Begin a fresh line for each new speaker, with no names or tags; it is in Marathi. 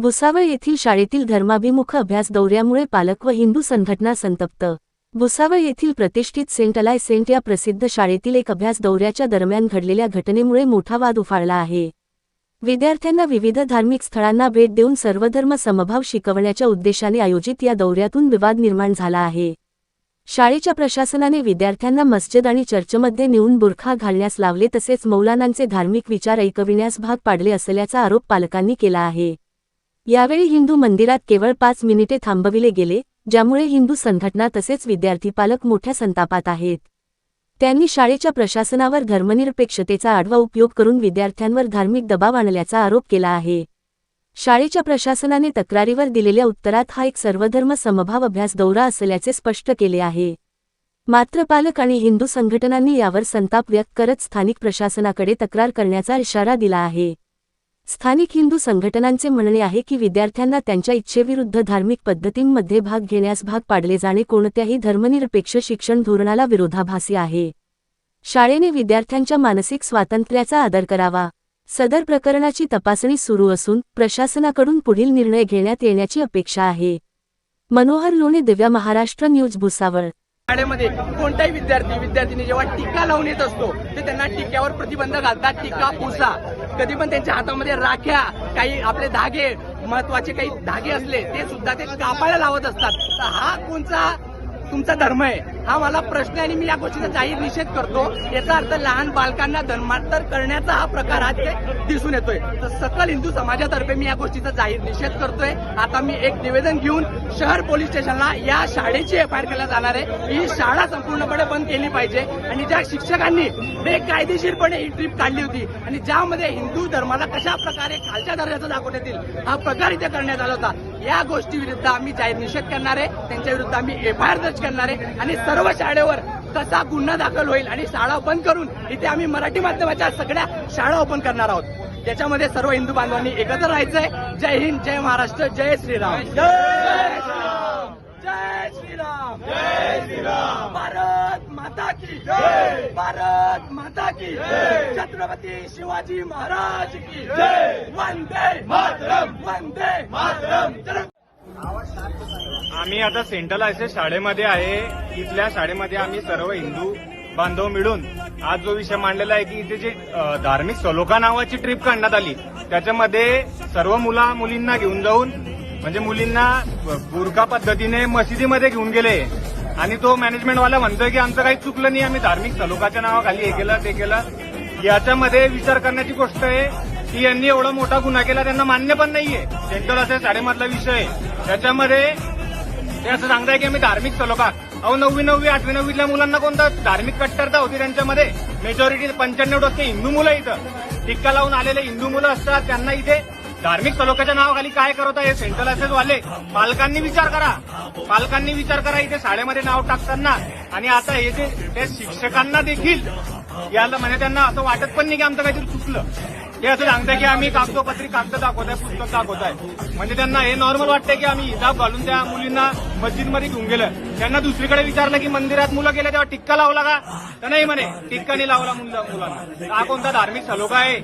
भुसावळ येथील शाळेतील धर्माभिमुख अभ्यास दौऱ्यामुळे पालक व हिंदू संघटना संतप्त. भुसावळ येथील प्रतिष्ठित सेंट अलाय सेंट या प्रसिद्ध शाळेतील एक अभ्यास दौऱ्याच्या दरम्यान घडलेल्या घटनेमुळे मोठा वाद उफाळला आहे. विद्यार्थ्यांना विविध धार्मिक स्थळांना भेट देऊन सर्वधर्म समभाव शिकवण्याच्या उद्देशाने आयोजित या दौऱ्यातून विवाद निर्माण झाला आहे. शाळेच्या प्रशासनाने विद्यार्थ्यांना मस्जिद आणि चर्चमध्ये नेऊन बुरखा घालण्यास लावले तसेच मौलानांचे धार्मिक विचार ऐकविण्यास भाग पाडले असल्याचा आरोप पालकांनी केला आहे. यावेळी हिंदू मंदिरात केवळ पाच मिनिटे थांबविले गेले ज्यामुळे हिंदू संघटना तसेच विद्यार्थी पालक मोठ्या संतापात आहेत. त्यांनी शाळेच्या प्रशासनावर धर्मनिरपेक्षतेचा आडवा उपयोग करून विद्यार्थ्यांवर धार्मिक दबाव आणल्याचा आरोप केला आहे. शाळेच्या प्रशासनाने तक्रारीवर दिलेल्या उत्तरात हा एक सर्वधर्म समभाव अभ्यास दौरा असल्याचे स्पष्ट केले आहे. मात्र पालक आणि हिंदू संघटनांनी यावर संताप व्यक्त करत स्थानिक प्रशासनाकडे तक्रार करण्याचा इशारा दिला आहे. स्थानिक हिंदू संघटनांचे म्हणणे आहे की विद्यार्थ्यांना त्यांच्या इच्छेविरुद्ध धार्मिक पद्धतींमध्ये भाग घेण्यास भाग पाडले जाणे कोणत्याही धर्मनिरपेक्ष शिक्षण धोरणाला विरोधाभासी आहे. शाळेने विद्यार्थ्यांच्या मानसिक स्वातंत्र्याचा आदर करावा. सदर प्रकरणाची तपासणी सुरू असून प्रशासनाकडून पुढील निर्णय घेण्यात येण्याची अपेक्षा आहे. मनोहर लोणे दिव्या महाराष्ट्र न्यूज भुसावळ.
शाळेमध्ये कोणताही विद्यार्थी विद्यार्थिनी जेव्हा टीका लावून येत असतो ते त्यांना टीक्यावर प्रतिबंध घालतात. टीका पुसा कधी पण त्यांच्या हातामध्ये राख्या काही आपले धागे महत्त्वाचे काही धागे असले ते सुद्धा ते कापायला लावत असतात. तर हा कोणचा तुमचा धर्म आहे. हा मला प्रश्न आहे आणि मी या गोष्टीचा जाहीर निषेध करतो. याचा अर्थ लहान बालकांना धर्मांतर करण्याचा हा प्रकार आज ते दिसून येतोय. तर सकल हिंदू समाजातर्फे मी या गोष्टीचा जाहीर निषेध करतोय. आता मी एक निवेदन घेऊन शहर पोलीस स्टेशनला या शाळेची एफ आय आर केल्या जाणार आहे. ही शाळा संपूर्णपणे बंद केली पाहिजे. आणि ज्या शिक्षकांनी बेकायदेशीरपणे ही ट्रिप काढली होती आणि ज्यामध्ये हिंदू धर्माला कशा प्रकारे खालच्या दर्जाचा दाखवण्यात येईल हा प्रकार इथे करण्यात आला होता. या गोष्टी विरुद्ध आम्ही जाहीर निषेध करणार आहे. त्यांच्या विरुद्ध आम्ही एफ आय आर दर्ज करणार आहे. आणि सर्व शाळेवर कसा गुन्हा दाखल होईल आणि शाळा बंद करून इथे आम्ही मराठी माध्यमाच्या सगळ्या शाळा ओपन करणार आहोत. त्याच्यामध्ये सर्व हिंदू बांधवांनी एकत्र राहायचंय. जय हिंद जय महाराष्ट्र जय श्रीराम. जय श्रीराम. जय श्रीराम. जय श्रीराम. की जय। भारत माता की जय। छत्रपती शिवाजी महाराज की जय। वंदे मातरम। वंदे मातरम।
आम्ही आता सेंट्रल आयसे शाळेमध्ये आहे. इथल्या शाळेमध्ये आम्ही सर्व हिंदू बांधव मिळून आज जो विषय मांडलेला आहे की इथे जे धार्मिक सलोखा नावाची ट्रिप काढण्यात आली. त्याच्यामध्ये सर्व मुला मुलींना घेऊन जाऊन म्हणजे मुलींना बुरका पद्धतीने मशिदीमध्ये घेऊन गेले. आणि तो मॅनेजमेंटवाला म्हणतोय की आमचं काही चुकलं नाही आम्ही धार्मिक सलोखाच्या नावाखाली हे केलं ते केलं. याच्यामध्ये विचार करण्याची गोष्ट आहे की यांनी एवढा मोठा गुन्हा केला त्यांना मान्य पण नाहीये. सेंट्रल असे शाळेमधला विषय आहे. त्याच्यामध्ये ते असं सांगताय की आम्ही धार्मिक सलोखा अहो नववी नववी आठवी नववीतल्या मुलांना कोणता धार्मिक कट्टरता होती त्यांच्यामध्ये? मेजॉरिटी पंच्याण्णव टक्के हिंदू मुलं इथं. टिक्का लावून आलेले हिंदू मुलं असतात त्यांना इथे धार्मिक सलोख्याच्या नावाखाली काय करत आहे सेंट्रल असेस वाले? पालकांनी विचार करा. पालकांनी विचार करा इथे शाळेमध्ये नाव टाकताना. आणि आता हे जे त्या शिक्षकांना देखील याला म्हणजे त्यांना असं वाटत पण नाही की आमचं काहीतरी चुकलं. हे असं सांगताय की आम्ही कागदोपत्री कागद दाखवत आहे पुस्तक आहे म्हणजे त्यांना हे नॉर्मल वाटतंय की आम्ही हिजाब घालून त्या मुलींना मस्जिदमध्ये घेऊन गेलं त्यांना दुसरीकडे विचारलं की मंदिरात मुलं गेले तेव्हा टिक्का लावला का? तर नाही म्हणे टिक्का नाही लावला मुलं मुलांना. हा कोणता धार्मिक सलोखा आहे?